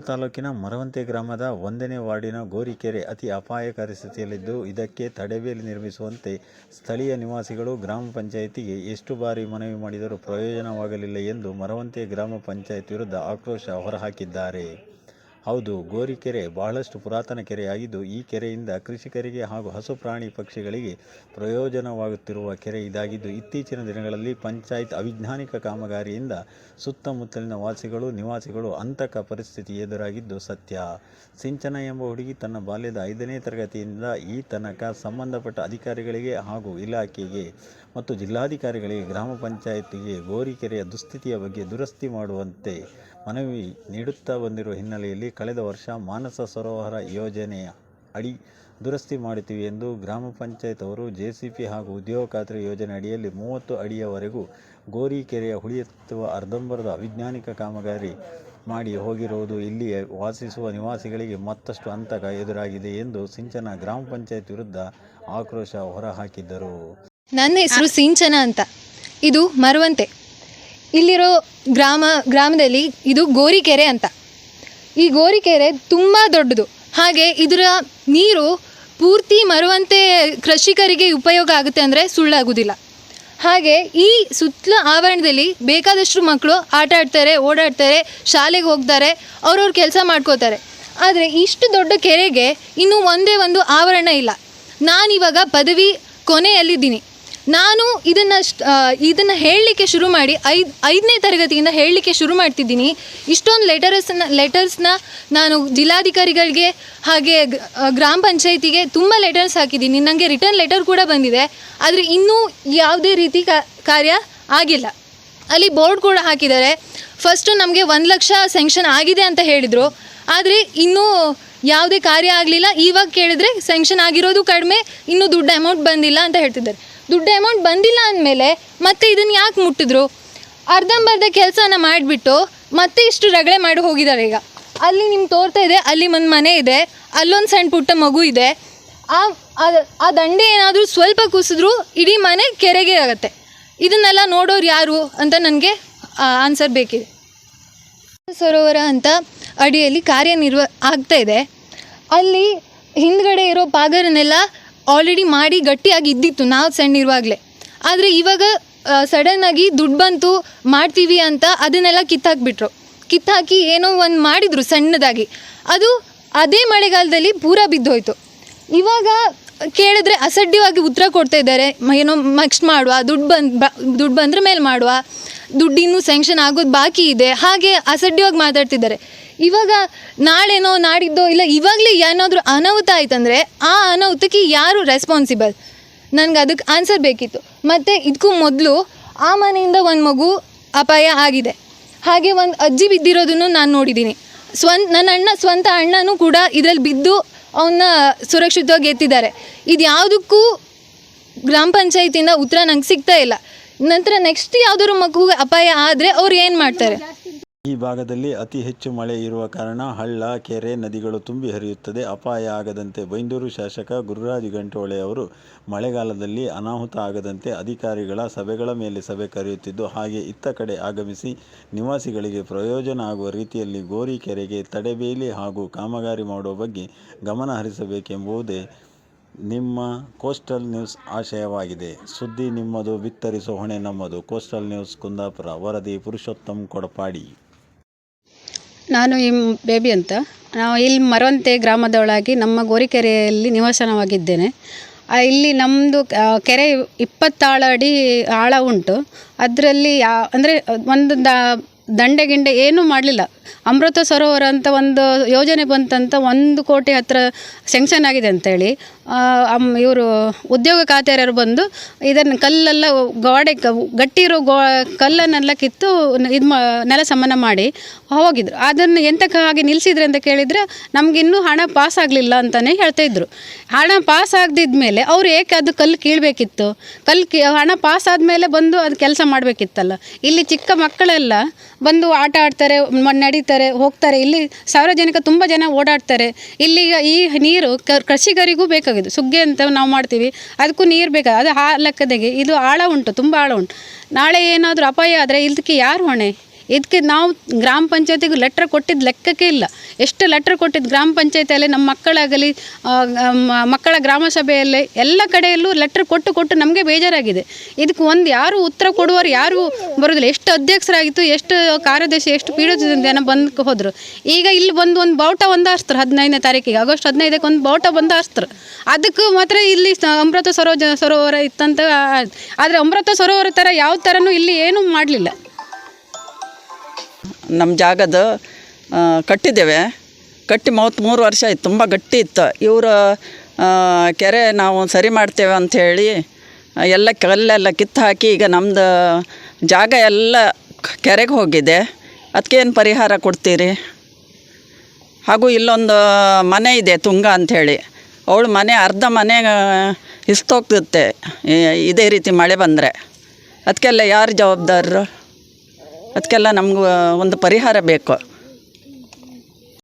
ತಾಲೂಕಿನ ಮರವಂತೆ ಗ್ರಾಮದ ಒಂದನೇ ವಾರ್ಡಿನ ಗೋರಿಕೆರೆ ಅತಿ ಅಪಾಯಕಾರಿ ಸ್ಥಿತಿಯಲ್ಲಿದ್ದು, ಇದಕ್ಕೆ ತಡೆಬೇಲಿ ನಿರ್ಮಿಸುವಂತೆ ಸ್ಥಳೀಯ ನಿವಾಸಿಗಳು ಗ್ರಾಮ ಪಂಚಾಯಿತಿಗೆ ಎಷ್ಟು ಬಾರಿ ಮನವಿ ಮಾಡಿದರೂ ಪ್ರಯೋಜನವಾಗಲಿಲ್ಲ ಎಂದು ಮರವಂತೆ ಗ್ರಾಮ ಪಂಚಾಯತ್ ವಿರುದ್ಧ ಆಕ್ರೋಶ ಹೊರಹಾಕಿದ್ದಾರೆ. ಹೌದು ಗೋರಿಕೆರೆ ಬಹಳಷ್ಟು ಪುರಾತನ ಕೆರೆಯಾಗಿದ್ದು, ಈ ಕೆರೆಯಿಂದ ಕೃಷಿಕರಿಗೆ ಹಾಗೂ ಹಸು ಪ್ರಾಣಿ ಪಕ್ಷಿಗಳಿಗೆ ಪ್ರಯೋಜನವಾಗುತ್ತಿರುವ ಕೆರೆ ಇದಾಗಿದ್ದು, ಇತ್ತೀಚಿನ ದಿನಗಳಲ್ಲಿ ಪಂಚಾಯತ್ ಅವಿಜ್ಞಾನಿಕ ಕಾಮಗಾರಿಯಿಂದ ಸುತ್ತಮುತ್ತಲಿನ ವಾಸಿಗಳು, ನಿವಾಸಿಗಳು ಅಂತಕ ಪರಿಸ್ಥಿತಿ ಎದುರಾಗಿದ್ದು ಸತ್ಯ. ಸಿಂಚನ ಎಂಬ ಹುಡುಗಿ ತನ್ನ ಬಾಲ್ಯದ ಐದನೇ ತರಗತಿಯಿಂದ ಈ ತನಕ ಸಂಬಂಧಪಟ್ಟ ಅಧಿಕಾರಿಗಳಿಗೆ ಹಾಗೂ ಇಲಾಖೆಗೆ ಮತ್ತು ಜಿಲ್ಲಾಧಿಕಾರಿಗಳಿಗೆ, ಗ್ರಾಮ ಪಂಚಾಯತಿಗೆ ಗೋರಿಕೆರೆಯ ದುಸ್ಥಿತಿಯ ಬಗ್ಗೆ ದುರಸ್ತಿ ಮಾಡುವಂತೆ ಮನವಿ ನೀಡುತ್ತಾ ಬಂದಿರುವ ಹಿನ್ನೆಲೆಯಲ್ಲಿ ಕಳೆದ ವರ್ಷ ಮಾನಸ ಸರೋವರ ಯೋಜನೆಯ ಅಡಿ ದುರಸ್ತಿ ಮಾಡುತ್ತೀವಿ ಎಂದು ಗ್ರಾಮ ಪಂಚಾಯತ್ ಅವರು ಜೆಸಿಪಿ ಹಾಗೂ ಉದ್ಯೋಗ ಖಾತ್ರಿ ಯೋಜನೆ ಅಡಿಯಲ್ಲಿ ಮೂವತ್ತು ಅಡಿಯವರೆಗೂ ಗೋರಿಕೆರೆಯ ಹುಳಿಯೆತ್ತುವ ಅರ್ಧಂಬರದ ವೈಜ್ಞಾನಿಕ ಕಾಮಗಾರಿ ಮಾಡಿ ಹೋಗಿರುವುದು ಇಲ್ಲಿ ವಾಸಿಸುವ ನಿವಾಸಿಗಳಿಗೆ ಮತ್ತಷ್ಟು ಅಂತಕ ಎದುರಾಗಿದೆ ಎಂದು ಸಿಂಚನ ಗ್ರಾಮ ಪಂಚಾಯತ್ ವಿರುದ್ಧ ಆಕ್ರೋಶ ಹೊರಹಾಕಿದ್ದರು. ನನ್ನ ಹೆಸರು ಸಿಂಚನ ಅಂತ. ಇದು ಮರವಂತೆ. ಇಲ್ಲಿರೋ ಗ್ರಾಮ ಗ್ರಾಮದಲ್ಲಿ ಇದು ಗೋರಿಕೆರೆ ಅಂತ. ಈ ಗೋರಿಕೆರೆ ತುಂಬ ದೊಡ್ಡದು. ಹಾಗೆ ಇದರ ನೀರು ಪೂರ್ತಿ ಮರುವಂತೆ ಕೃಷಿಕರಿಗೆ ಉಪಯೋಗ ಆಗುತ್ತೆ ಅಂದರೆ ಸುಳ್ಳಾಗೋದಿಲ್ಲ. ಹಾಗೆ ಈ ಸುತ್ತಲ ಆವರಣದಲ್ಲಿ ಬೇಕಾದಷ್ಟು ಮಕ್ಕಳು ಆಟ ಆಡ್ತಾರೆ, ಓಡಾಡ್ತಾರೆ, ಶಾಲೆಗೆ ಹೋಗ್ತಾರೆ, ಅವ್ರವ್ರ ಕೆಲಸ ಮಾಡ್ಕೋತಾರೆ. ಆದರೆ ಇಷ್ಟು ದೊಡ್ಡ ಕೆರೆಗೆ ಇನ್ನೂ ಒಂದೇ ಒಂದು ಆವರಣ ಇಲ್ಲ. ನಾನಿವಾಗ ಪದವಿ ಕೊನೆಯಲ್ಲಿದ್ದೀನಿ. ನಾನು ಇದನ್ನು ಇದನ್ನು ಹೇಳಲಿಕ್ಕೆ ಶುರು ಮಾಡಿ, ಐದು, ಐದನೇ ತರಗತಿಯಿಂದ ಹೇಳಲಿಕ್ಕೆ ಶುರು ಮಾಡ್ತಿದ್ದೀನಿ. ಇಷ್ಟೊಂದು ಲೆಟರ್ಸ್ನ ಲೆಟರ್ಸ್ನ ನಾನು ಜಿಲ್ಲಾಧಿಕಾರಿಗಳಿಗೆ ಹಾಗೆ ಗ್ರಾಮ ಪಂಚಾಯಿತಿಗೆ ತುಂಬ ಲೆಟರ್ಸ್ ಹಾಕಿದ್ದೀನಿ. ನನಗೆ ರಿಟರ್ನ್ ಲೆಟರ್ ಕೂಡ ಬಂದಿದೆ. ಆದರೆ ಇನ್ನೂ ಯಾವುದೇ ರೀತಿ ಕಾರ್ಯ ಆಗಿಲ್ಲ. ಅಲ್ಲಿ ಬೋರ್ಡ್ ಕೂಡ ಹಾಕಿದ್ದಾರೆ. ಫಸ್ಟು ನಮಗೆ ಒಂದು ಲಕ್ಷ ಸ್ಯಾಂಕ್ಷನ್ ಆಗಿದೆ ಅಂತ ಹೇಳಿದರು. ಆದರೆ ಇನ್ನೂ ಯಾವುದೇ ಕಾರ್ಯ ಆಗಲಿಲ್ಲ. ಇವಾಗ ಕೇಳಿದ್ರೆ ಸ್ಯಾಂಕ್ಷನ್ ಆಗಿರೋದು ಕಡಿಮೆ, ಇನ್ನೂ ದುಡ್ಡು ಅಮೌಂಟ್ ಬಂದಿಲ್ಲ ಅಂತ ಹೇಳ್ತಿದ್ದಾರೆ. ದುಡ್ಡು ಅಮೌಂಟ್ ಬಂದಿಲ್ಲ ಅಂದಮೇಲೆ ಮತ್ತೆ ಇದನ್ನು ಯಾಕೆ ಮುಟ್ಟಿದ್ರು? ಅರ್ಧಂಬರ್ಧ ಕೆಲಸನ ಮಾಡಿಬಿಟ್ಟು ಮತ್ತೆ ಇಷ್ಟು ರಗಳೆ ಮಾಡಿ ಹೋಗಿದ್ದಾರೆ ಈಗ. ಅಲ್ಲಿ ನಿಮ್ಗೆ ತೋರ್ತಾ ಇದೆ, ಅಲ್ಲಿ ಒಂದು ಮನೆ ಇದೆ, ಅಲ್ಲೊಂದು ಸಣ್ಣ ಪುಟ್ಟ ಮಗು ಇದೆ. ಆ, ಆ- ದಂಡೆ ಏನಾದರೂ ಸ್ವಲ್ಪ ಕುಸಿದ್ರೂ ಇಡೀ ಮನೆ ಕೆರೆಗೆ ಆಗುತ್ತೆ. ಇದನ್ನೆಲ್ಲ ನೋಡೋರು ಯಾರು ಅಂತ ನನಗೆ ಆನ್ಸರ್ ಬೇಕಿದೆ. ಸರೋವರ ಅಂತ ಅಡಿಯಲ್ಲಿ ಕಾರ್ಯನಿರ್ವ ಆಗ್ತಾ ಇದೆ. ಅಲ್ಲಿ ಹಿಂದ್ಗಡೆ ಇರೋ ಪಾಗರನ್ನೆಲ್ಲ ಆಲ್ರೆಡಿ ಮಾಡಿ ಗಟ್ಟಿಯಾಗಿ ಇದ್ದಿತ್ತು ನಾವು ಸಣ್ಣ ಇರುವಾಗಲೇ. ಆದರೆ ಇವಾಗ ಸಡನ್ನಾಗಿ ದುಡ್ಡು ಬಂತು, ಮಾಡ್ತೀವಿ ಅಂತ ಅದನ್ನೆಲ್ಲ ಕಿತ್ತಾಕ್ಬಿಟ್ರು. ಕಿತ್ತಾಕಿ ಏನೋ ಒಂದು ಮಾಡಿದರು ಸಣ್ಣದಾಗಿ. ಅದು ಅದೇ ಮಳೆಗಾಲದಲ್ಲಿ ಪೂರ ಬಿದ್ದೋಯ್ತು. ಇವಾಗ ಕೇಳಿದ್ರೆ ಅಸಡ್ಯವಾಗಿ ಉತ್ತರ ಕೊಡ್ತಾ ಇದ್ದಾರೆ. ಏನೋ ನೆಕ್ಸ್ಟ್ ಮಾಡುವ, ದುಡ್ಡು ಬಂದು ದುಡ್ಡು ಬಂದ್ರ ಮೇಲೆ ಮಾಡುವ, ದುಡ್ಡು ಇನ್ನೂ ಸ್ಯಾಂಕ್ಷನ್ ಆಗೋದು ಬಾಕಿ ಇದೆ. ಹಾಗೆ ಅಸಡ್ಯವಾಗಿ ಮಾತಾಡ್ತಿದ್ದಾರೆ. ಇವಾಗ ನಾಳೆನೋ, ನಾಡಿದ್ದೋ, ಇಲ್ಲ, ಇವಾಗಲೇ ಏನಾದರೂ ಅನಾಹುತ ಆಯ್ತಂದರೆ ಆ ಅನಾಹುತಕ್ಕೆ ಯಾರು ರೆಸ್ಪಾನ್ಸಿಬಲ್ ನನಗೆ ಅದಕ್ಕೆ ಆನ್ಸರ್ ಬೇಕಿತ್ತು. ಮತ್ತು ಇದಕ್ಕೂ ಮೊದಲು ಆ ಮನೆಯಿಂದ ಒಂದು ಮಗು ಅಪಾಯ ಆಗಿದೆ. ಹಾಗೆ ಒಂದು ಅಜ್ಜಿ ಬಿದ್ದಿರೋದನ್ನು ನಾನು ನೋಡಿದ್ದೀನಿ ಸ್ವಂತ, ನನ್ನ ಅಣ್ಣ ಸ್ವಂತ ಅಣ್ಣನೂ ಕೂಡ ಇದರಲ್ಲಿ ಬಿದ್ದು ಅವನ್ನ ಸುರಕ್ಷಿತವಾಗಿ ಎತ್ತಿದ್ದಾರೆ. ಇದು ಯಾವುದಕ್ಕೂ ಗ್ರಾಮ ಪಂಚಾಯತಿಯಿಂದ ಉತ್ತರ ನಂಗೆ ಸಿಗ್ತಾ ಇಲ್ಲ. ನಂತರ ನೆಕ್ಸ್ಟ್ ಯಾವುದಾದ್ರು ಮಗುಗೆ ಅಪಾಯ ಆದರೆ ಅವ್ರು ಏನು ಮಾಡ್ತಾರೆ? ಈ ಭಾಗದಲ್ಲಿ ಅತಿ ಹೆಚ್ಚು ಮಳೆ ಇರುವ ಕಾರಣ ಹಳ್ಳ, ಕೆರೆ, ನದಿಗಳು ತುಂಬಿ ಹರಿಯುತ್ತದೆ. ಅಪಾಯ ಆಗದಂತೆ ಬೈಂದೂರು ಶಾಸಕ ಗುರುರಾಜ್ ಗಂಟೋಳೆ ಅವರು ಮಳೆಗಾಲದಲ್ಲಿ ಅನಾಹುತ ಆಗದಂತೆ ಅಧಿಕಾರಿಗಳ ಸಭೆಗಳ ಮೇಲೆ ಸಭೆ ಕರೆಯುತ್ತಿದ್ದು, ಹಾಗೆ ಇತ್ತ ಕಡೆ ಆಗಮಿಸಿ ನಿವಾಸಿಗಳಿಗೆ ಪ್ರಯೋಜನ ಆಗುವ ರೀತಿಯಲ್ಲಿ ಗೋರಿ ಕೆರೆಗೆ ತಡೆಬೇಲಿ ಹಾಗೂ ಕಾಮಗಾರಿ ಮಾಡುವ ಬಗ್ಗೆ ಗಮನ ಹರಿಸಬೇಕೆಂಬುದೇ ನಿಮ್ಮ ಕೋಸ್ಟಲ್ ನ್ಯೂಸ್ ಆಶಯವಾಗಿದೆ. ಸುದ್ದಿ ನಿಮ್ಮದು, ಬಿತ್ತರಿಸೋ ಹೊಣೆ ನಮ್ಮದು. ಕೋಸ್ಟಲ್ ನ್ಯೂಸ್ ಕುಂದಾಪುರ, ವರದಿ ಪುರುಷೋತ್ತಮ್ ಕೊಡಪಾಡಿ. ನಾನು ಈ ಬೇಬಿ ಅಂತ. ನಾವು ಇಲ್ಲಿ ಮರವಂತೆ ಗ್ರಾಮದೊಳಗೆ ನಮ್ಮ ಗೋರಿಕೆರೆಯಲ್ಲಿ ನಿವಾಸನವಾಗಿದ್ದೇನೆ ಇಲ್ಲಿ ನಮ್ಮದು ಕೆರೆ ಇಪ್ಪತ್ತಾಳು ಅಡಿ ಆಳ ಉಂಟು. ಅದರಲ್ಲಿ ಅಂದರೆ ಒಂದು ದ, ದಂಡೆ ಗಿಂಡೆ ಏನೂ ಮಾಡಲಿಲ್ಲ. ಅಮೃತ ಸರೋವರ ಅಂತ ಒಂದು ಯೋಜನೆ ಬಂತಂತ ಒಂದು ಕೋಟಿ ಹತ್ತಿರ ಸೆಂಕ್ಷನ್ ಆಗಿದೆ ಅಂತೇಳಿ. ಇವರು ಉದ್ಯೋಗ ಖಾತೆಯವರು ಬಂದು ಇದನ್ನು ಕಲ್ಲೆಲ್ಲ ಗೋಡೆ, ಗಟ್ಟಿರೋ ಗಟ್ಟಿ ಇರೋ ಗೋ, ಕಲ್ಲನ್ನೆಲ್ಲ ಕಿತ್ತು ಇದು ಮಾ ನೆಲ ಸಮಾನ ಮಾಡಿ. ಹೋಗಿದ್ರು ಅದನ್ನು ಎಂತಕ್ಕೆ ಹಾಗೆ ನಿಲ್ಲಿಸಿದ್ರೆ ಅಂತ ಕೇಳಿದರೆ ನಮಗಿನ್ನೂ ಹಣ ಪಾಸ್ ಆಗಲಿಲ್ಲ ಅಂತಲೇ ಹೇಳ್ತಾ ಇದ್ರು. ಹಣ ಪಾಸ್ ಆಗದಿದ್ಮೇಲೆ ಅವ್ರು ಏಕೆ ಅದು ಕಲ್ಲು ಕೀಳಬೇಕಿತ್ತು? ಕಲ್ಲು ಕೀ, ಹಣ ಪಾಸ್ ಆದಮೇಲೆ ಬಂದು ಅದು ಕೆಲಸ ಮಾಡಬೇಕಿತ್ತಲ್ಲ? ಇಲ್ಲಿ ಚಿಕ್ಕ ಮಕ್ಕಳೆಲ್ಲ ಬಂದು ಆಟ ಆಡ್ತಾರೆ ನಡೀತಾರೆ, ಹೋಗ್ತಾರೆ. ಇಲ್ಲಿ ಸಾರ್ವಜನಿಕ ತುಂಬ ಜನ ಓಡಾಡ್ತಾರೆ. ಇಲ್ಲಿ ಈ ನೀರು ಕ ಕೃಷಿಕರಿಗೂ ಬೇಕಾಗಿದೆ ಸುಗ್ಗೆ ಅಂತ ನಾವು ಮಾಡ್ತೀವಿ. ಅದಕ್ಕೂ ನೀರು ಬೇಕಾ, ಅದು ಆ ಲೆಕ್ಕದಾಗೆ. ಇದು ಆಳ ಉಂಟು, ತುಂಬ ಆಳ ಉಂಟು. ನಾಳೆ ಏನಾದರೂ ಅಪಾಯ ಆದರೆ ಇದಕ್ಕೆ ಯಾರು ಹೊಣೆ? ಇದಕ್ಕೆ ನಾವು ಗ್ರಾಮ ಪಂಚಾಯತಿಗೆ ಲೆಟ್ರ್ ಕೊಟ್ಟಿದ್ದು ಲೆಕ್ಕಕ್ಕೆ ಇಲ್ಲ. ಎಷ್ಟು ಲೆಟ್ರ್ ಕೊಟ್ಟಿದ್ದು ಗ್ರಾಮ ಪಂಚಾಯತಿಯಲ್ಲಿ, ನಮ್ಮ ಮಕ್ಕಳಾಗಲಿ ಮಕ್ಕಳ ಗ್ರಾಮ ಸಭೆಯಲ್ಲಿ ಎಲ್ಲ ಕಡೆಯಲ್ಲೂ ಲೆಟ್ರ್ ಕೊಟ್ಟು ಕೊಟ್ಟು ನಮಗೆ ಬೇಜಾರಾಗಿದೆ. ಇದಕ್ಕೆ ಒಂದು ಯಾರು ಉತ್ತರ ಕೊಡುವವರು ಯಾರು ಬರೋದಿಲ್ಲ. ಎಷ್ಟು ಅಧ್ಯಕ್ಷರಾಗಿತ್ತು, ಎಷ್ಟು ಕಾರ್ಯದರ್ಶಿ, ಎಷ್ಟು ಪೀಡಿತ ಜನ ಬಂದು ಹೋದರು. ಈಗ ಇಲ್ಲಿ ಬಂದು ಒಂದು ಬಾವುಟ ಒಂದು ಹಾರಿಸ್ತಾರೆ ಹದಿನೈದನೇ ತಾರೀಕಿಗೆ. ಆಗಸ್ಟ್ ಹದಿನೈದಕ್ಕೆ ಒಂದು ಬಾವುಟ ಬಂದು ಹಾರಿಸ್ತಾರೆ. ಅದಕ್ಕೆ ಮಾತ್ರ ಇಲ್ಲಿ ಅಮೃತ ಸರೋಜ, ಸರೋವರ ಇತ್ತಂತ ಆದರೆ ಅಮೃತ ಸರೋವರ ಥರ ಯಾವ ಥರನೂ ಇಲ್ಲಿ ಏನೂ ಮಾಡಲಿಲ್ಲ. ನಮ್ಮ ಜಾಗದ ಕಟ್ಟಿದ್ದೇವೆ. ಕಟ್ಟಿ ಮೂವತ್ತ್ಮೂರು ವರ್ಷ ಆಯ್ತು, ತುಂಬ ಗಟ್ಟಿ ಇತ್ತು. ಇವರು ಕೆರೆ ನಾವು ಸರಿ ಮಾಡ್ತೇವೆ ಅಂಥೇಳಿ ಎಲ್ಲ ಕಲ್ಲೆಲ್ಲ ಕಿತ್ತು ಹಾಕಿ ಈಗ ನಮ್ಮದು ಜಾಗ ಎಲ್ಲ ಕೆರೆಗೆ ಹೋಗಿದೆ. ಅದಕ್ಕೇನು ಪರಿಹಾರ ಕೊಡ್ತೀರಿ? ಹಾಗೂ ಇಲ್ಲೊಂದು ಮನೆ ಇದೆ, ತುಂಗ ಅಂಥೇಳಿ ಅವಳು ಮನೆ, ಅರ್ಧ ಮನೆ ಇಸ್ತೋಗ್ತುತ್ತೆ ಇದೇ ರೀತಿ ಮಳೆ ಬಂದರೆ. ಅದಕ್ಕೆಲ್ಲ ಯಾರು ಜವಾಬ್ದಾರರು? ಅದಕ್ಕೆಲ್ಲ ನಮ್ಗೆ ಒಂದು ಪರಿಹಾರ ಬೇಕು.